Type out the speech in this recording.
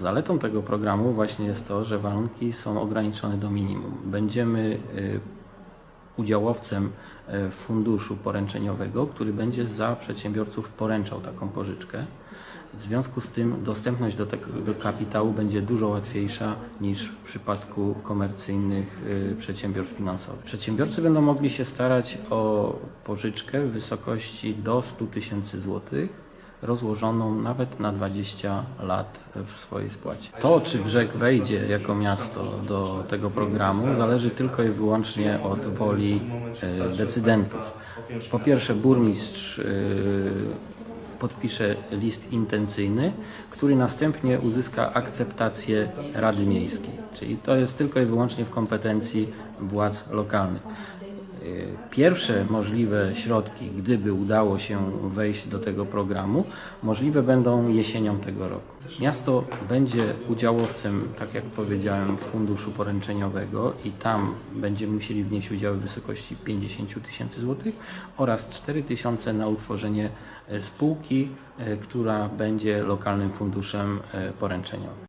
Zaletą tego programu właśnie jest to, że warunki są ograniczone do minimum. Będziemy y, udziałowcem y, funduszu poręczeniowego, który będzie za przedsiębiorców poręczał taką pożyczkę. W związku z tym dostępność do tego kapitału będzie dużo łatwiejsza niż w przypadku komercyjnych y, przedsiębiorstw finansowych. Przedsiębiorcy będą mogli się starać o pożyczkę w wysokości do 100 tysięcy złotych rozłożoną nawet na 20 lat w swojej spłacie. To, czy Brzeg wejdzie jako miasto do tego programu, zależy tylko i wyłącznie od woli e, decydentów. Po pierwsze, burmistrz e, podpisze list intencyjny, który następnie uzyska akceptację Rady Miejskiej. Czyli to jest tylko i wyłącznie w kompetencji władz lokalnych. Y, Pierwsze możliwe środki, gdyby udało się wejść do tego programu, możliwe będą jesienią tego roku. Miasto będzie udziałowcem, tak jak powiedziałem, funduszu poręczeniowego i tam będziemy musieli wnieść udział w wysokości 50 tysięcy złotych oraz 4 tysiące na utworzenie e, spółki, e, która będzie lokalnym funduszem poręczeniowym.